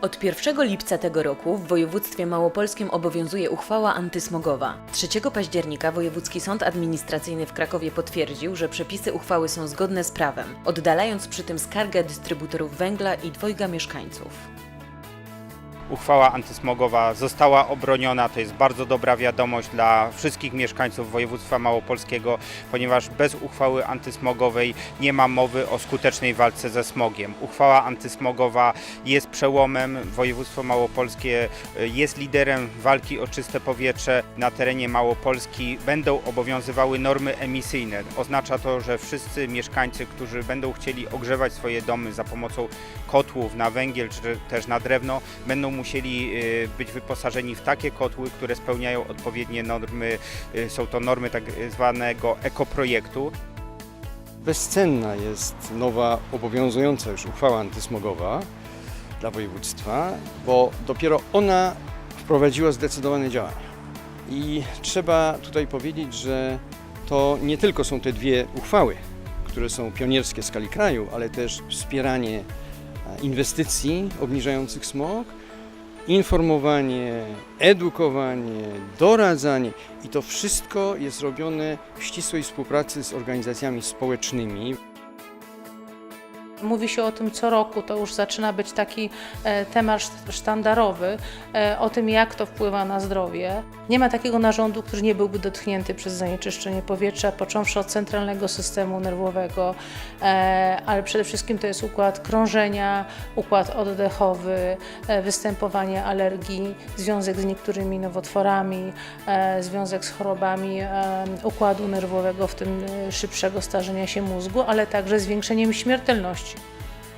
Od 1 lipca tego roku w województwie małopolskim obowiązuje uchwała antysmogowa. 3 października Wojewódzki Sąd Administracyjny w Krakowie potwierdził, że przepisy uchwały są zgodne z prawem, oddalając przy tym skargę dystrybutorów węgla i dwojga mieszkańców. Uchwała antysmogowa została obroniona. To jest bardzo dobra wiadomość dla wszystkich mieszkańców województwa małopolskiego, ponieważ bez uchwały antysmogowej nie ma mowy o skutecznej walce ze smogiem. Uchwała antysmogowa jest przełomem. Województwo małopolskie y, jest liderem walki o czyste powietrze. Na terenie Małopolski będą obowiązywały normy emisyjne. Oznacza to, że wszyscy mieszkańcy, którzy będą chcieli ogrzewać swoje domy za pomocą kotłów na węgiel czy też na drewno, będą musieli y, być wyposażeni w takie kotły, które spełniają odpowiednie normy. y, Są to normy tak zwanego ekoprojektu. Bezcenna jest nowa, obowiązująca już uchwała antysmogowa dla województwa, bo dopiero ona wprowadziła zdecydowane działania. I trzeba tutaj powiedzieć, że to nie tylko są te dwie uchwały, które są pionierskie w skali kraju, ale też wspieranie e, inwestycji obniżających smog, informowanie, edukowanie, doradzanie i to wszystko jest robione w ścisłej współpracy z organizacjami społecznymi. Mówi się o tym co roku, to już zaczyna być taki e, temat szt- sztandarowy, e, o tym jak to wpływa na zdrowie. Nie ma takiego narządu, który nie byłby dotknięty przez zanieczyszczenie powietrza, począwszy od centralnego systemu nerwowego, e, ale przede wszystkim to jest układ krążenia, układ oddechowy, występowanie alergii, związek z niektórymi nowotworami, związek z chorobami układu nerwowego, w tym szybszego starzenia się mózgu, ale także zwiększeniem śmiertelności.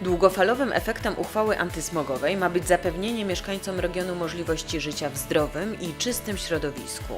Długofalowym efektem uchwały antysmogowej ma być zapewnienie mieszkańcom regionu możliwości życia w zdrowym i czystym środowisku.